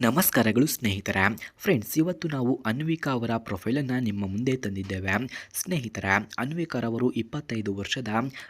ನಮಸ್ಕಾರಗಳು ಸ್ನೇಹಿತರ. ಫ್ರೆಂಡ್ಸ್ ಇವತ್ತು ನಾವು ಅನ್ವಿಕಾ ಅವರ ಪ್ರೊಫೈಲನ್ನು ನಿಮ್ಮ ಮುಂದೆ ತಂದಿದ್ದೇವೆ. ಸ್ನೇಹಿತರ ಅನ್ವಿಕಾರವರು ಇಪ್ಪತ್ತೈದು ವರ್ಷದ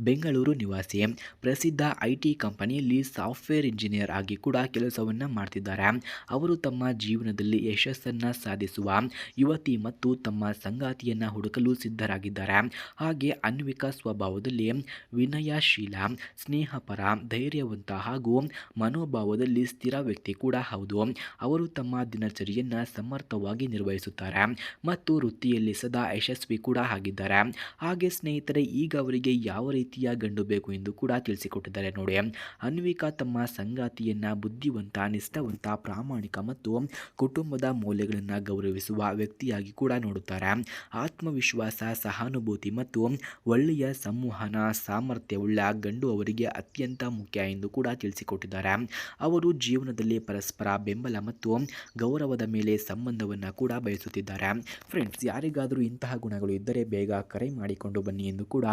ಬೆಂಗಳೂರು ನಿವಾಸಿ. ಪ್ರಸಿದ್ಧ ಐ ಟಿ ಕಂಪನಿಯಲ್ಲಿ ಸಾಫ್ಟ್ವೇರ್ ಇಂಜಿನಿಯರ್ ಆಗಿ ಕೂಡ ಕೆಲಸವನ್ನು ಮಾಡ್ತಿದ್ದಾರೆ. ಅವರು ತಮ್ಮ ಜೀವನದಲ್ಲಿ ಯಶಸ್ಸನ್ನು ಸಾಧಿಸುವ ಯುವತಿ ಮತ್ತು ತಮ್ಮ ಸಂಗಾತಿಯನ್ನು ಹುಡುಕಲು ಸಿದ್ಧರಾಗಿದ್ದಾರೆ. ಹಾಗೆ ಅನ್ವಿಕಾ ಸ್ವಭಾವದಲ್ಲಿ ವಿನಯಶೀಲ, ಸ್ನೇಹಪರ, ಧೈರ್ಯವಂತ ಹಾಗೂ ಮನೋಭಾವದಲ್ಲಿ ಸ್ಥಿರ ವ್ಯಕ್ತಿ ಕೂಡ ಹೌದು. ಅವರು ತಮ್ಮ ದಿನಚರಿಯನ್ನು ಸಮರ್ಥವಾಗಿ ನಿರ್ವಹಿಸುತ್ತಾರೆ ಮತ್ತು ವೃತ್ತಿಯಲ್ಲಿ ಸದಾ ಯಶಸ್ವಿ ಕೂಡ ಆಗಿದ್ದಾರೆ. ಹಾಗೆ ಸ್ನೇಹಿತರೆ, ಈಗ ಅವರಿಗೆ ಯಾವ ರೀತಿಯ ಗಂಡು ಬೇಕು ಎಂದು ಕೂಡ ತಿಳಿಸಿಕೊಟ್ಟಿದ್ದಾರೆ ನೋಡಿ. ಅನ್ವಿಕಾ ತಮ್ಮ ಸಂಗಾತಿಯನ್ನು ಬುದ್ಧಿವಂತ, ನಿಷ್ಠಾವಂತ, ಪ್ರಾಮಾಣಿಕ ಮತ್ತು ಕುಟುಂಬದ ಮೌಲ್ಯಗಳನ್ನು ಗೌರವಿಸುವ ವ್ಯಕ್ತಿಯಾಗಿ ಕೂಡ ನೋಡುತ್ತಾರೆ. ಆತ್ಮವಿಶ್ವಾಸ, ಸಹಾನುಭೂತಿ ಮತ್ತು ಒಳ್ಳೆಯ ಸಂವಹನ ಸಾಮರ್ಥ್ಯವುಳ್ಳ ಗಂಡು ಅವರಿಗೆ ಅತ್ಯಂತ ಮುಖ್ಯ ಎಂದು ಕೂಡ ತಿಳಿಸಿಕೊಟ್ಟಿದ್ದಾರೆ. ಅವರು ಜೀವನದಲ್ಲಿ ಪರಸ್ಪರ ಬೆಂಬಲ ಮತ್ತು ಗೌರವದ ಮೇಲೆ ಸಂಬಂಧವನ್ನು ಕೂಡ ಬಯಸುತ್ತಿದ್ದಾರೆ ಫ್ರೆಂಡ್ಸ್ ಯಾರಿಗಾದರೂ ಇಂತಹ ಗುಣಗಳು ಇದ್ದರೆ ಬೇಗ ಕರೆ ಮಾಡಿಕೊಂಡು ಬನ್ನಿ ಎಂದು ಕೂಡ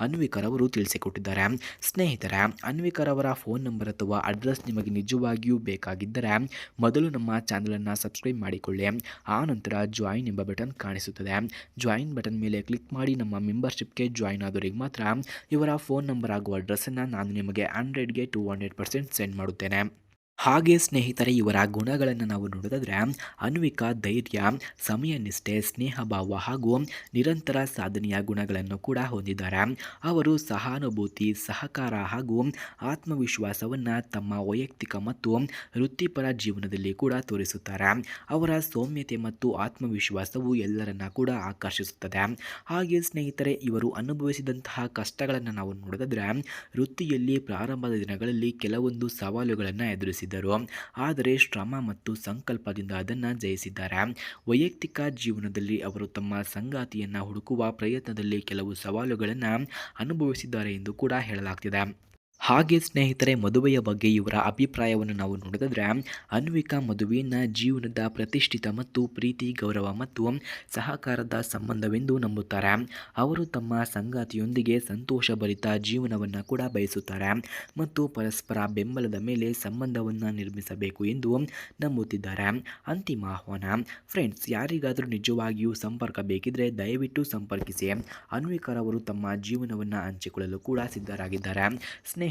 ಅನ್ವಿಕರ್ ಅವರು ತಿಳಿಸಿಕೊಟ್ಟಿದ್ದಾರೆ. ಸ್ನೇಹಿತರ, ಅನ್ವಿಕರ್ ಅವರ ಫೋನ್ ನಂಬರ್ ಅಥವಾ ಅಡ್ರೆಸ್ ನಿಮಗೆ ನಿಜವಾಗಿಯೂ ಬೇಕಾಗಿದ್ದರೆ ಮೊದಲು ನಮ್ಮ ಚಾನಲನ್ನು ಸಬ್ಸ್ಕ್ರೈಬ್ ಮಾಡಿಕೊಳ್ಳಿ. ಆ ನಂತರ ಜಾಯಿನ್ ಎಂಬ ಬಟನ್ ಕಾಣಿಸುತ್ತದೆ. ಜಾಯಿನ್ ಬಟನ್ ಮೇಲೆ ಕ್ಲಿಕ್ ಮಾಡಿ ನಮ್ಮ ಮೆಂಬರ್ಶಿಪ್ಗೆ ಜಾಯಿನ್ ಆದವರಿಗೆ ಮಾತ್ರ ಇವರ ಫೋನ್ ನಂಬರ್ ಹಾಗೂ ಅಡ್ರೆಸ್ಸನ್ನು ನಾನು ನಿಮಗೆ ಹಂಡ್ರೆಡ್ಗೆ ಟೂ ಹಂಡ್ರೆಡ್ ಪರ್ಸೆಂಟ್ ಸೆಂಡ್ ಮಾಡುತ್ತೇನೆ. ಹಾಗೆ ಸ್ನೇಹಿತರೆ, ಇವರ ಗುಣಗಳನ್ನು ನಾವು ನೋಡೋದಾದರೆ ಅನ್ವಿಕ, ಧೈರ್ಯ ಸಮಯ ನಿಷ್ಠೆ ಸ್ನೇಹಭಾವ ಹಾಗೂ ನಿರಂತರ ಸಾಧನೆಯ ಗುಣಗಳನ್ನು ಕೂಡ ಹೊಂದಿದ್ದಾರೆ. ಅವರು ಸಹಾನುಭೂತಿ, ಸಹಕಾರ ಹಾಗೂ ಆತ್ಮವಿಶ್ವಾಸವನ್ನು ತಮ್ಮ ವೈಯಕ್ತಿಕ ಮತ್ತು ವೃತ್ತಿಪರ ಜೀವನದಲ್ಲಿ ಕೂಡ ತೋರಿಸುತ್ತಾರೆ. ಅವರ ಸೌಮ್ಯತೆ ಮತ್ತು ಆತ್ಮವಿಶ್ವಾಸವು ಎಲ್ಲರನ್ನ ಕೂಡ ಆಕರ್ಷಿಸುತ್ತದೆ. ಹಾಗೆ ಸ್ನೇಹಿತರೆ, ಇವರು ಅನುಭವಿಸಿದಂತಹ ಕಷ್ಟಗಳನ್ನು ನಾವು ನೋಡಿದ್ರೆ ವೃತ್ತಿಯಲ್ಲಿ ಪ್ರಾರಂಭದ ದಿನಗಳಲ್ಲಿ ಕೆಲವೊಂದು ಸವಾಲುಗಳನ್ನು ಆದರೆ ಶ್ರಮ ಮತ್ತು ಸಂಕಲ್ಪದಿಂದ ಅದನ್ನು ಜಯಿಸಿದ್ದಾರೆ. ವೈಯಕ್ತಿಕ ಜೀವನದಲ್ಲಿ ಅವರು ತಮ್ಮ ಸಂಗಾತಿಯನ್ನು ಹುಡುಕುವ ಪ್ರಯತ್ನದಲ್ಲಿ ಕೆಲವು ಸವಾಲುಗಳನ್ನು ಅನುಭವಿಸಿದ್ದಾರೆ ಎಂದು ಕೂಡ ಹೇಳಲಾಗ್ತಿದೆ. ಹಾಗೆ ಸ್ನೇಹಿತರೆ, ಮದುವೆಯ ಬಗ್ಗೆ ಇವರ ಅಭಿಪ್ರಾಯವನ್ನು ನಾವು ನೋಡಿದ್ರೆ, ಅನ್ವಿಕಾ ಮದುವೆಯನ್ನು ಜೀವನದ ಪ್ರತಿಷ್ಠಿತ ಮತ್ತು ಪ್ರೀತಿ, ಗೌರವ ಮತ್ತು ಸಹಕಾರದ ಸಂಬಂಧವೆಂದು ನಂಬುತ್ತಾರೆ. ಅವರು ತಮ್ಮ ಸಂಗಾತಿಯೊಂದಿಗೆ ಸಂತೋಷಭರಿತ ಜೀವನವನ್ನು ಕೂಡ ಬಯಸುತ್ತಾರೆ ಮತ್ತು ಪರಸ್ಪರ ಬೆಂಬಲದ ಮೇಲೆ ಸಂಬಂಧವನ್ನು ನಿರ್ಮಿಸಬೇಕು ಎಂದು ನಂಬುತ್ತಿದ್ದಾರೆ. ಅಂತಿಮ ಆಹ್ವಾನ, ಫ್ರೆಂಡ್ಸ್, ಯಾರಿಗಾದರೂ ನಿಜವಾಗಿಯೂ ಸಂಪರ್ಕ ಬೇಕಿದ್ರೆ ದಯವಿಟ್ಟು ಸಂಪರ್ಕಿಸಿ ಅನ್ವಿಕರವರು ತಮ್ಮ ಜೀವನವನ್ನು ಹಂಚಿಕೊಳ್ಳಲು ಕೂಡ ಸಿದ್ಧರಾಗಿದ್ದಾರೆ. ಸ್ನೇಹಿತರೆ